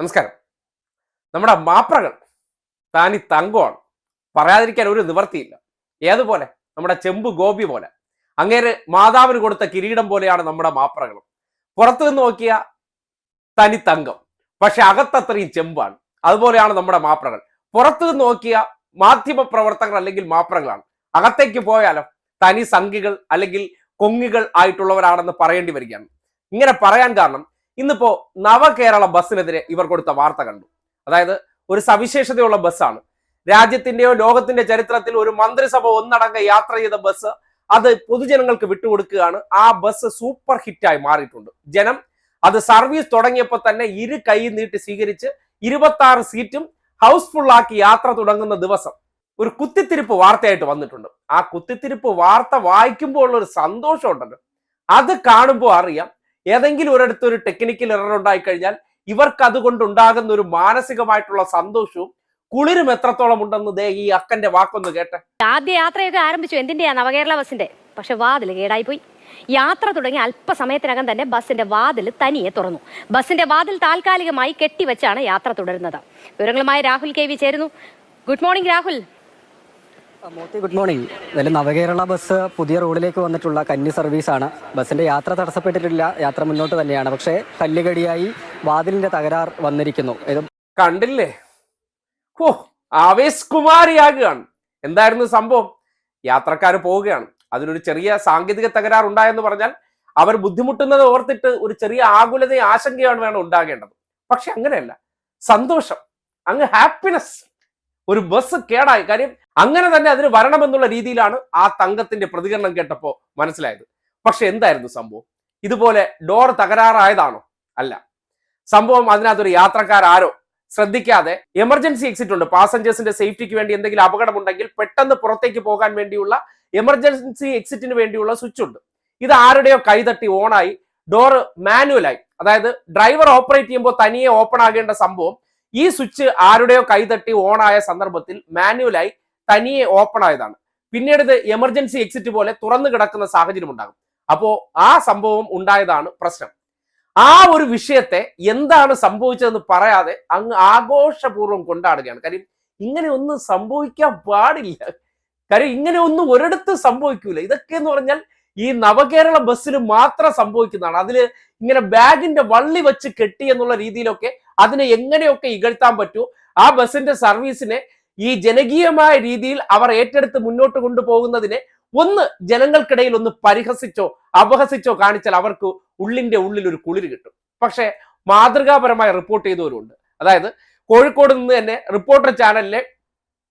നമസ്കാരം. നമ്മുടെ മാപ്രകൾ താനി തങ്കമാണ് പറയാതിരിക്കാൻ ഒരു നിവർത്തിയില്ല. ഏതുപോലെ? നമ്മുടെ ചെമ്പ് ഗോപി പോലെ. അങ്ങേര് മാതാവിന് കൊടുത്ത കിരീടം പോലെയാണ് നമ്മുടെ മാപ്രകളും. പുറത്തു നിന്ന് നോക്കിയ തനി തങ്കം. പക്ഷെ അകത്തത്രയും ചെമ്പാണ്. അതുപോലെയാണ് നമ്മുടെ മാപ്രകൾ. പുറത്തു നിന്ന് നോക്കിയ മാധ്യമ പ്രവർത്തകർ അല്ലെങ്കിൽ മാപ്രകളാണ്. അകത്തേക്ക് പോയാലോ? തനി സംഘികൾ അല്ലെങ്കിൽ കൊങ്ങികൾ ആയിട്ടുള്ളവരാണെന്ന് പറയേണ്ടി വരികയാണ്. ഇങ്ങനെ പറയാൻ കാരണം ഇന്നിപ്പോ നവകേരള ബസ്സിനെതിരെ ഇവർ കൊടുത്ത വാർത്ത കണ്ടു. അതായത് ഒരു സവിശേഷതയുള്ള ബസ്സാണ്. രാജ്യത്തിന്റെയോ ലോകത്തിന്റെ ചരിത്രത്തിൽ ഒരു മന്ത്രിസഭ ഒന്നടങ്ക യാത്ര ചെയ്ത ബസ് അത് പൊതുജനങ്ങൾക്ക് വിട്ടുകൊടുക്കുകയാണ്. ആ ബസ് സൂപ്പർ ഹിറ്റായി മാറിയിട്ടുണ്ട്. ജനം അത് സർവീസ് തുടങ്ങിയപ്പോൾ തന്നെ ഇരു കൈ നീട്ടി സ്വീകരിച്ച് ഇരുപത്തി ആറ് സീറ്റും ഹൗസ്ഫുൾ ആക്കി യാത്ര തുടങ്ങുന്ന ദിവസം ഒരു കുത്തിത്തിരിപ്പ് വാർത്തയായിട്ട് വന്നിട്ടുണ്ട്. ആ കുത്തിത്തിരിപ്പ് വാർത്ത വായിക്കുമ്പോൾ ഉള്ള ഒരു സന്തോഷം ഉണ്ടല്ലോ അത് കാണുമ്പോൾ അറിയാം ഏതെങ്കിലും ഒരിടത്ത് ഒരു ടെക്നിക്കൽ എറർ ഉണ്ടായി കഴിഞ്ഞാൽ ഇവർക്ക് അതുകൊണ്ട് ഉണ്ടാകുന്ന ഒരു മാനസികമായിട്ടുള്ള സന്തോഷവും കുളിരും എത്രത്തോളം ഉണ്ടെന്ന് ദേ ഈ അക്കന്റെ വാക്കൊന്ന് കേട്ടെ. ആദ്യ യാത്രയൊക്കെ ആരംഭിച്ചു എന്തിന്റെയാ നവകേരള ബസിന്റെ പക്ഷെ വാതിൽ കേടായി പോയി. യാത്ര തുടങ്ങി അല്പസമയത്തിനകം തന്നെ ബസിന്റെ വാതിൽ തനിയെ തുറന്നു. ബസിന്റെ വാതിൽ താൽക്കാലികമായി കെട്ടിവെച്ചാണ് യാത്ര തുടരുന്നത്. വിവരങ്ങളുമായി രാഹുൽ കെ വി ചേരുന്നു. Good morning Rahul. Mothi good morning ഇതിൽ നവകേരള ബസ് പുതിയ റോഡിലേക്ക് വന്നിട്ടുള്ള കന്നി സർവീസാണ് ബസ്സിന്റെ യാത്ര തടസ്സപ്പെട്ടിട്ടില്ല യാത്ര മുന്നോട്ട് തന്നെയാണ്. പക്ഷേ കല്ലുകടിയായി വാതിലിന്റെ തകരാർ വന്നിരിക്കുന്നു. ഇത് കണ്ടില്ലേ? ഓ ആവേശ് കുമാരിയാകുകയാണ് എന്തായിരുന്നു സംഭവം? യാത്രക്കാർ പോവുകയാണ്. അതിനൊരു ചെറിയ സാങ്കേതിക തകരാർ ഉണ്ടായെന്ന് പറഞ്ഞാൽ അവർ ബുദ്ധിമുട്ടുന്നത് ഓർത്തിട്ട് ഒരു ചെറിയ ആകുലതയും ആശങ്കയാണ് വേണം ഉണ്ടാകേണ്ടത്. പക്ഷെ അങ്ങനെയല്ല. സന്തോഷം. അങ്ങ് ഹാപ്പിനെസ് ഒരു ബസ് കേടായി. കാര്യം അങ്ങനെ തന്നെ അതിന് വരണമെന്നുള്ള രീതിയിലാണ് ആ തങ്കത്തിന്റെ പ്രതികരണം കേട്ടപ്പോ മനസ്സിലായത്. പക്ഷെ എന്തായിരുന്നു സംഭവം? ഇതുപോലെ ഡോർ തകരാറായതാണോ? അല്ല. സംഭവം അതിനകത്തൊരു യാത്രക്കാരോ ശ്രദ്ധിക്കാതെ എമർജൻസി എക്സിറ്റ് ഉണ്ട്. പാസഞ്ചേഴ്സിന്റെ സേഫ്റ്റിക്ക് വേണ്ടി എന്തെങ്കിലും അപകടമുണ്ടെങ്കിൽ പെട്ടെന്ന് പുറത്തേക്ക് പോകാൻ വേണ്ടിയുള്ള എമർജൻസി എക്സിറ്റിന് വേണ്ടിയുള്ള സ്വിച്ച് ഉണ്ട്. ഇത് ആരുടെയോ കൈതട്ടി ഓണായി. ഡോർ മാനുവലായി അതായത് ഡ്രൈവർ ഓപ്പറേറ്റ് ചെയ്യുമ്പോൾ തനിയെ ഓപ്പൺ ആകേണ്ട സംഭവം ഈ സ്വിച്ച് ആരുടെയോ കൈതട്ടി ആയ സന്ദർഭത്തിൽ മാനുവലായി തനിയെ ഓപ്പൺ ആയതാണ്. പിന്നീട് ഇത് എമർജൻസി എക്സിറ്റ് പോലെ തുറന്നു കിടക്കുന്ന സാഹചര്യം ഉണ്ടാകും. അപ്പോ ആ സംഭവം ഉണ്ടായതാണ് പ്രശ്നം. ആ ഒരു വിഷയത്തെ എന്താണ് സംഭവിച്ചതെന്ന് പറയാതെ അങ്ങ് ആഘോഷപൂർവം കൊണ്ടാടുകയാണ്. കാര്യം ഇങ്ങനെ ഒന്നും സംഭവിക്കാൻ പാടില്ല. കാര്യം ഇങ്ങനെ ഒന്നും ഒരിടത്തും സംഭവിക്കൂല. ഇതൊക്കെ എന്ന് പറഞ്ഞാൽ ഈ നവകേരള ബസ്സിൽ മാത്രം സംഭവിക്കുന്നതാണ്. അതിൽ ഇങ്ങനെ ബാഗിന്റെ വള്ളി വെച്ച് കെട്ടി എന്നുള്ള രീതിയിലൊക്കെ അതിനെ എങ്ങനെയൊക്കെ ഇകഴ്ത്താൻ പറ്റൂ ആ ബസ്സിന്റെ സർവീസിനെ ഈ ജനകീയമായ രീതിയിൽ അവർ ഏറ്റെടുത്ത് മുന്നോട്ട് കൊണ്ടുപോകുന്നതിനെ ഒന്ന് ജനങ്ങൾക്കിടയിൽ ഒന്ന് പരിഹസിച്ചോ അപഹസിച്ചോ കാണിച്ചാൽ അവർക്ക് ഉള്ളിന്റെ ഉള്ളിൽ ഒരു കുളിര് കിട്ടും. പക്ഷെ മാതൃകാപരമായി റിപ്പോർട്ട് ചെയ്തവരുണ്ട്. അതായത് കോഴിക്കോട് നിന്ന് തന്നെ റിപ്പോർട്ടർ ചാനലിലെ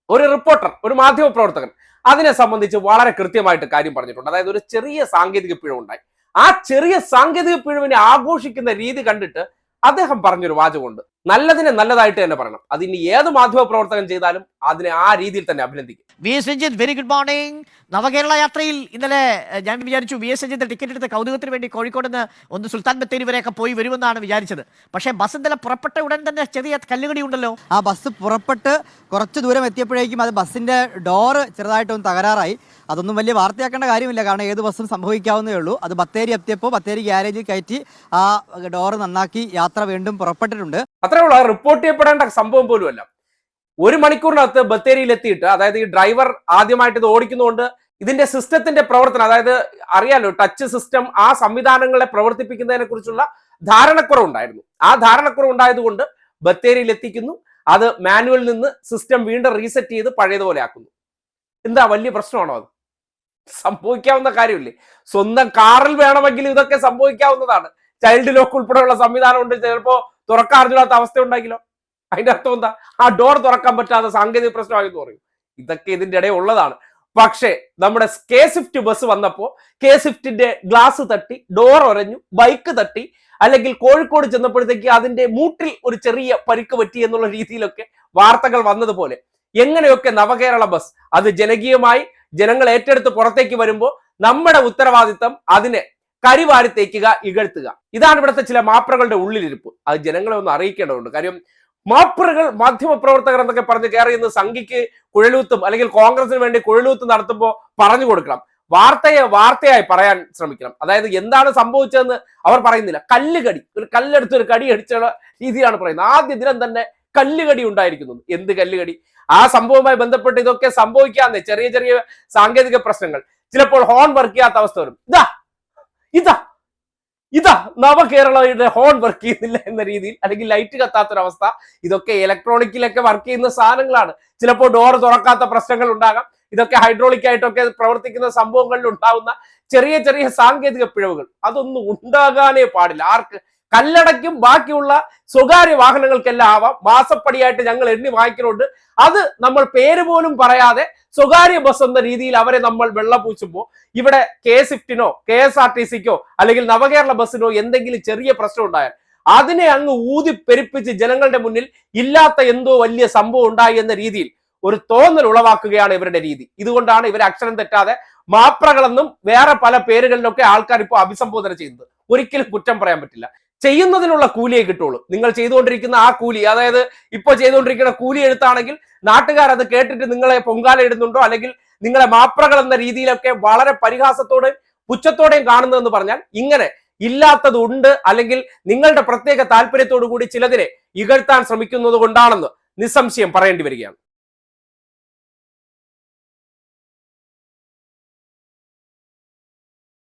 ഒരു റിപ്പോർട്ടർ ഒരു മാധ്യമ പ്രവർത്തകൻ അതിനെ സംബന്ധിച്ച് വളരെ കൃത്യമായിട്ട് കാര്യം പറഞ്ഞിട്ടുണ്ട്. അതായത് ഒരു ചെറിയ സാങ്കേതിക പിഴവുണ്ടായി. ആ ചെറിയ സാങ്കേതിക പിഴവിനെ ആഘോഷിക്കുന്ന രീതി കണ്ടിട്ട് അദ്ദേഹം പറഞ്ഞൊരു വാചകമുണ്ട്. നല്ലതിനെ നല്ലതായിട്ട് തന്നെ പറയണം. അതിന് ഏത് മാധ്യമ പ്രവർത്തകൻ ചെയ്താലും അതിനെ ആ രീതിയിൽ തന്നെ അഭിനന്ദിക്കും. V S Ranjith very good morning Navakerala യാത്രയിൽ ഇന്നലെ ഞാൻ വിചാരിച്ചു വി എസ് രഞ്ജിത്ത് ടിക്കറ്റ് എടുത്ത കൗതുകത്തിന് വേണ്ടി കോഴിക്കോട് നിന്ന് ഒന്ന് സുൽത്താൻ ബത്തേരി വരെയൊക്കെ പോയി വരുമെന്നാണ് വിചാരിച്ചത്. പക്ഷേ ബസ് ഇന്നലെ പുറപ്പെട്ട ഉടൻ തന്നെ ചെറിയ കല്ലുകടി ഉണ്ടല്ലോ. ആ ബസ് പുറപ്പെട്ട് കുറച്ച് ദൂരം എത്തിയപ്പോഴേക്കും അത് ബസ്സിന്റെ ഡോറ് ചെറുതായിട്ടൊന്ന് തകരാറായി. അതൊന്നും വലിയ വാർത്തയാക്കേണ്ട കാര്യമില്ല. കാരണം ഏത് ബസ്സും സംഭവിക്കാവുന്നേ ഉള്ളൂ. അത് ബത്തേരി എത്തിയപ്പോൾ ബത്തേരി ഗ്യാരേജിൽ കയറ്റി ആ ഡോറ് നന്നാക്കി യാത്ര വീണ്ടും പുറപ്പെട്ടിട്ടുണ്ട്. അത്രേ ഉള്ളൂ റിപ്പോർട്ട് ചെയ്യപ്പെടേണ്ട സംഭവം പോലുമല്ല. ഒരു മണിക്കൂറിനകത്ത് ബത്തേരിയിൽ എത്തിയിട്ട് അതായത് ഈ ഡ്രൈവർ ആദ്യമായിട്ട് ഇത് ഓടിക്കുന്നതുകൊണ്ട് ഇതിന്റെ സിസ്റ്റത്തിന്റെ പ്രവർത്തനം അതായത് അറിയാലോ ടച്ച് സിസ്റ്റം ആ സംവിധാനങ്ങളെ പ്രവർത്തിപ്പിക്കുന്നതിനെ കുറിച്ചുള്ള ധാരണക്കുറവുണ്ടായിരുന്നു. ആ ധാരണക്കുറവ് ഉണ്ടായതുകൊണ്ട് ബത്തേരിയിൽ എത്തിക്കുന്നു അത് മാനുവലിൽ നിന്ന് സിസ്റ്റം വീണ്ടും റീസെറ്റ് ചെയ്ത് പഴയതുപോലെ ആക്കുന്നു. എന്താ വലിയ പ്രശ്നമാണോ അത്? സംഭവിക്കാവുന്ന കാര്യമില്ലേ? സ്വന്തം കാറിൽ വേണമെങ്കിൽ ഇതൊക്കെ സംഭവിക്കാവുന്നതാണ്. ചൈൽഡ് ലോക്ക് ഉൾപ്പെടെയുള്ള സംവിധാനം ഉണ്ട് ചിലപ്പോ തുറക്കാൻ അറിഞ്ഞാത്ത അവസ്ഥ ഉണ്ടെങ്കിലോ അതിന്റെ അർത്ഥം എന്താ? ആ ഡോർ തുറക്കാൻ പറ്റാത്ത സാങ്കേതിക പ്രശ്നമായി പറയും ഇതൊക്കെ ഇതിന്റെ ഇടയിൽ ഉള്ളതാണ്. പക്ഷേ നമ്മുടെ കെ സ്വിഫ്റ്റ് ബസ് വന്നപ്പോ കെ സ്വിഫ്റ്റിന്റെ ഗ്ലാസ് തട്ടി ഡോർ ഒരഞ്ഞു ബൈക്ക് തട്ടി അല്ലെങ്കിൽ കോഴിക്കോട് ചെന്നപ്പോഴത്തേക്ക് അതിന്റെ മൂട്ടിൽ ഒരു ചെറിയ പരിക്ക് പറ്റി എന്നുള്ള രീതിയിലൊക്കെ വാർത്തകൾ വന്നതുപോലെ എങ്ങനെയൊക്കെ നവകേരള ബസ് അത് ജനകീയമായി ജനങ്ങൾ ഏറ്റെടുത്ത് പുറത്തേക്ക് വരുമ്പോൾ നമ്മുടെ ഉത്തരവാദിത്തം അതിനെ കരിവാരി തേക്കുക ഇകഴ്ത്തുക. ഇതാണ് ഇവിടുത്തെ ചില മാപ്രകളുടെ ഉള്ളിലിരിപ്പ്. അത് ജനങ്ങളെ ഒന്ന് അറിയിക്കേണ്ടതുണ്ട്. കാര്യം മാപ്പറുകൾ മാധ്യമ പ്രവർത്തകർ എന്നൊക്കെ പറഞ്ഞ് കയറി ഇന്ന് സംഘിക്ക് കുഴലൂത്തും അല്ലെങ്കിൽ കോൺഗ്രസിന് വേണ്ടി കുഴലൂത്ത് നടത്തുമ്പോൾ പറഞ്ഞു കൊടുക്കണം. വാർത്തയെ വാർത്തയായി പറയാൻ ശ്രമിക്കണം. അതായത് എന്താണ് സംഭവിച്ചതെന്ന് അവർ പറയുന്നില്ല. കല്ലുകടി. ഒരു കല്ലെടുത്ത് ഒരു കടി അടിച്ചുള്ള രീതിയാണ് പറയുന്നത്. ആദ്യ ദിനം തന്നെ കല്ലുകടി ഉണ്ടായിരിക്കുന്നു. എന്ത് കല്ലുകടി? ആ സംഭവവുമായി ബന്ധപ്പെട്ട് ഇതൊക്കെ സംഭവിക്കാന്ന്. ചെറിയ ചെറിയ സാങ്കേതിക പ്രശ്നങ്ങൾ. ചിലപ്പോൾ ഹോൺ വർക്ക് ചെയ്യാത്ത അവസ്ഥ വരും. ഇതാ ഇതാ ഇതാ നവകേരളയുടെ ഹോൺ വർക്ക് ചെയ്യുന്നില്ല എന്ന രീതിയിൽ അല്ലെങ്കിൽ ലൈറ്റ് കത്താത്തൊരവസ്ഥ. ഇതൊക്കെ ഇലക്ട്രോണിക്കിലൊക്കെ വർക്ക് ചെയ്യുന്ന സാധനങ്ങളാണ്. ചിലപ്പോൾ ഡോർ തുറക്കാത്ത പ്രശ്നങ്ങൾ ഉണ്ടാകാം. ഇതൊക്കെ ഹൈഡ്രോളിക് ആയിട്ടൊക്കെ പ്രവർത്തിക്കുന്ന സംഭവങ്ങളിൽ ഉണ്ടാവുന്ന ചെറിയ ചെറിയ സാങ്കേതിക പിഴവുകൾ. അതൊന്നും ഉണ്ടാകാനേ പാടില്ല. ആർക്ക് കല്ലടയ്ക്കും ബാക്കിയുള്ള സ്വകാര്യ വാഹനങ്ങൾക്കെല്ലാം ആവാം. മാസപ്പടിയായിട്ട് ഞങ്ങൾ എണ്ണി വാങ്ങിക്കുന്നുണ്ട് അത് നമ്മൾ പേര് പോലും പറയാതെ സ്വകാര്യ ബസ് എന്ന രീതിയിൽ അവരെ നമ്മൾ വെള്ളപൂച്ചുമ്പോൾ ഇവിടെ കെ സിഫ്റ്റിനോ കെ എസ് ആർ ടി സിക്കോ അല്ലെങ്കിൽ നവകേരള ബസ്സിനോ എന്തെങ്കിലും ചെറിയ പ്രശ്നം ഉണ്ടായാൽ അതിനെ അങ്ങ് ഊതി പെരുപ്പിച്ച് ജനങ്ങളുടെ മുന്നിൽ ഇല്ലാത്ത എന്തോ വലിയ സംഭവം ഉണ്ടായി എന്ന രീതിയിൽ ഒരു തോന്നൽ ഉളവാക്കുകയാണ് ഇവരുടെ രീതി. ഇതുകൊണ്ടാണ് ഇവർ അക്ഷരം തെറ്റാതെ മാപ്രകളെന്നും വേറെ പല പേരുകളിലൊക്കെ ആൾക്കാർ ഇപ്പോൾ അഭിസംബോധന ചെയ്യുന്നത്. ഒരിക്കലും കുറ്റം പറയാൻ പറ്റില്ല. ചെയ്യുന്നതിനുള്ള കൂലിയെ കിട്ടുള്ളൂ. നിങ്ങൾ ചെയ്തുകൊണ്ടിരിക്കുന്ന ആ കൂലി അതായത് ഇപ്പോൾ ചെയ്തുകൊണ്ടിരിക്കുന്ന കൂലി എഴുത്താണെങ്കിൽ നാട്ടുകാർ അത് കേട്ടിട്ട് നിങ്ങളെ പൊങ്കാല ഇടുന്നുണ്ടോ അല്ലെങ്കിൽ നിങ്ങളെ മാപ്രകൾ എന്ന രീതിയിലൊക്കെ വളരെ പരിഹാസത്തോടെയും പുച്ഛത്തോടെയും കാണുന്നതെന്ന് പറഞ്ഞാൽ ഇങ്ങനെ ഇല്ലാത്തതുണ്ട് അല്ലെങ്കിൽ നിങ്ങളുടെ പ്രത്യേക താല്പര്യത്തോടു കൂടി ചിലതിനെ ഇകഴ്ത്താൻ ശ്രമിക്കുന്നത് കൊണ്ടാണെന്ന് നിസ്സംശയം പറയേണ്ടി വരികയാണ്.